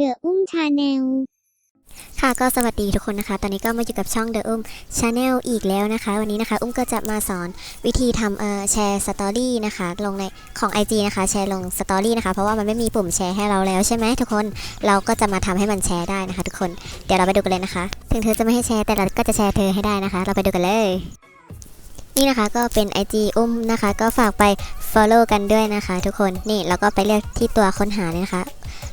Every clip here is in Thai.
เดอะอุ้มชาแนลค่ะก็สวัสดีทุกคนนะคะ ตอนนี้ก็มาอยู่กับช่อง The Um Channel อีกแล้วนะคะ วันนี้นะคะ อุ้มก็จะมาสอนวิธีทำเอ่อแชร์สตอรี่นะคะ ลงในของ IG นะคะ แชร์ลงสตอรี่นะคะ เพราะว่ามันไม่มีปุ่มแชร์ให้เราแล้วใช่ไหมทุกคน เราก็จะมาทำให้มันแชร์ได้นะคะทุกคน เดี๋ยวเราไปดูกันเลยนะคะ ถึงเธอจะไม่ให้แชร์แต่เราก็จะแชร์เธอให้ได้นะคะ เราไปดูกันเลย นี่นะคะก็เป็น IG อุ้มนะคะ ก็ฝากไป follow กันด้วยนะคะ ทุกคน นี่แล้วก็ไปเลือกที่ตัวค้นหาเลยนะคะ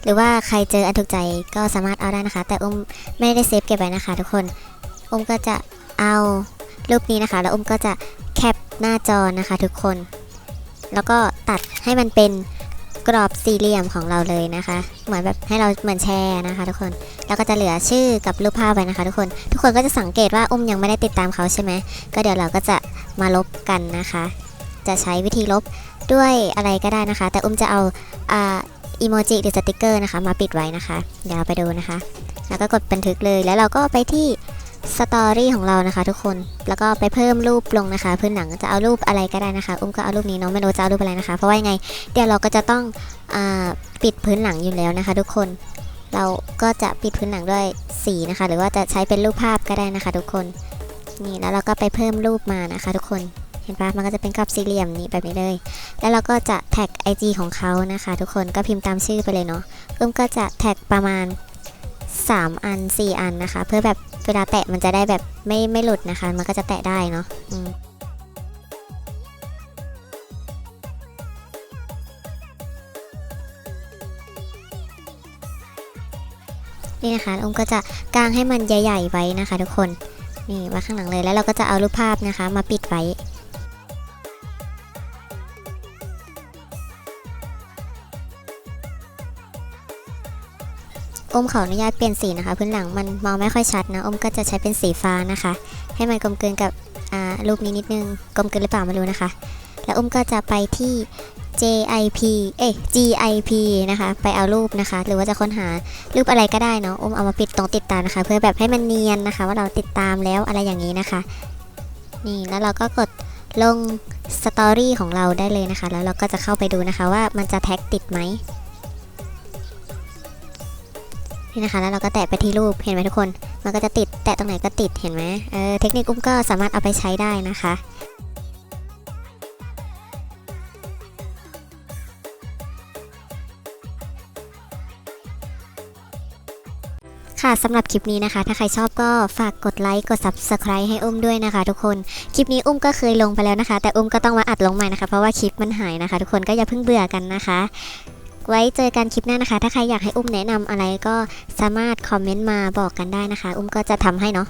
หรือว่าใครเจออันถูกใจก็สามารถเอาได้นะคะ แต่อุ้มไม่ได้เซฟเก็บไว้นะคะ ทุกคนอุ้มก็จะเอารูปนี้นะคะ แล้วอุ้มก็จะแคปหน้าจอนะคะ ทุกคน แล้วก็ตัดให้มันเป็นกรอบสี่เหลี่ยมของเราเลยนะคะ เหมือนแบบให้เราเหมือนแชร์นะคะ ทุกคน แล้วก็จะเหลือชื่อกับรูปภาพไว้นะคะ ทุกคน ทุกคนก็จะสังเกตว่าอุ้มยังไม่ได้ติดตามเขาใช่ไหม ก็เดี๋ยวเราก็จะมาลบกันนะคะ จะใช้วิธีลบด้วยอะไรก็ได้นะคะ แต่อุ้มจะเอา อีโมจิหรือสติกเกอร์นะคะ มาปิดไว้นะคะ เดี๋ยวเราไปดูนะคะ แล้วก็กดบันทึกเลย แล้วเราก็ไปที่สตอรี่ของเรานะคะ ทุกคน แล้วก็ไปเพิ่มรูปลงนะคะ พื้นหลังจะเอารูปอะไรก็ได้นะคะ อุ้มก็เอารูปนี้เน้องไม่รู้จะเอารูปอะไรนะคะ เพราะว่ายังไง เดี๋ยวเราก็จะต้องอปิดพื้นหลังอยู่แล้วนะคะ ทุกคน เราก็จะปิดพื้นหลังด้วยสีนะคะ หรือว่าจะใช้เป็นรูปภาพก็ได้นะคะ ทุกคน นี่แล้วเราก็ไปเพิ่มรูปมานะคะ ทุกคน เห็นปะมันก็จะเป็นกรอบสี่เหลี่ยมนี้แบบนี้เลย แล้วเราก็จะแท็ก IG ของเขานะคะ ทุกคนก็พิมพ์ตามชื่อไปเลยเนาะอุ้มก็จะแท็กประมาณ 3 อัน 4 อันนะคะ เพื่อแบบเวลาแตะมันจะได้แบบไม่ไม่หลุดนะคะ มันก็จะแตะได้เนาะนี่นะคะอุ้มก็จะกางให้มันใหญ่ ๆ ไว้นะคะ ทุกคน นี่มาข้างหลังเลยแล้วเราก็จะเอารูปภาพนะคะ มาปิดไว้ อมขออนุญาตเปลี่ยนสีนะคะ พื้นหลังมันมองไม่ค่อยชัดนะอมก็จะใช้เป็นสีฟ้านะคะ ให้มันกลมกลืนกับรูปนี้นิดนึงกลมกลืนหรือเปล่าไม่รู้นะคะ แล้วอมก็จะไปที่ JIP เอ้ GIP นะคะ ไปเอารูปนะคะ หรือว่าจะค้นหารูปอะไรก็ได้เนาะอมเอามาปิดตรงติดตามนะคะ เพื่อแบบให้มันเนียนนะคะ ว่าเราติดตามแล้วอะไรอย่างนี้นะคะ นี่แล้วเราก็กดลงสตอรี่ของเราได้เลยนะคะ แล้วเราก็จะเข้าไปดูนะคะว่ามันจะแท็กติดไหม นี่นะคะ แล้วเราก็แตะไปที่รูป เห็นไหมทุกคน มันก็จะติด แตะตรงไหนก็ติด เห็นไหมเออ เทคนิคอุ้มก็สามารถเอาไปใช้ได้นะคะค่ะสำหรับคลิปนี้นะคะ ถ้าใครชอบก็ฝากกดไลค์กด subscribe ให้อุ้มด้วยนะคะ ทุกคน คลิปนี้อุ้มก็เคยลงไปแล้วนะคะ แต่อุ้มก็ต้องมาอัดลงใหม่นะคะ เพราะว่าคลิปมันหายนะคะ ทุกคนก็อย่าเพิ่งเบื่อกันนะคะ ไว้เจอกันคลิปหน้านะคะ ถ้าใครอยากให้อุ้มแนะนำอะไรก็สามารถคอมเมนต์มาบอกกันได้นะคะ อุ้มก็จะทำให้เนาะ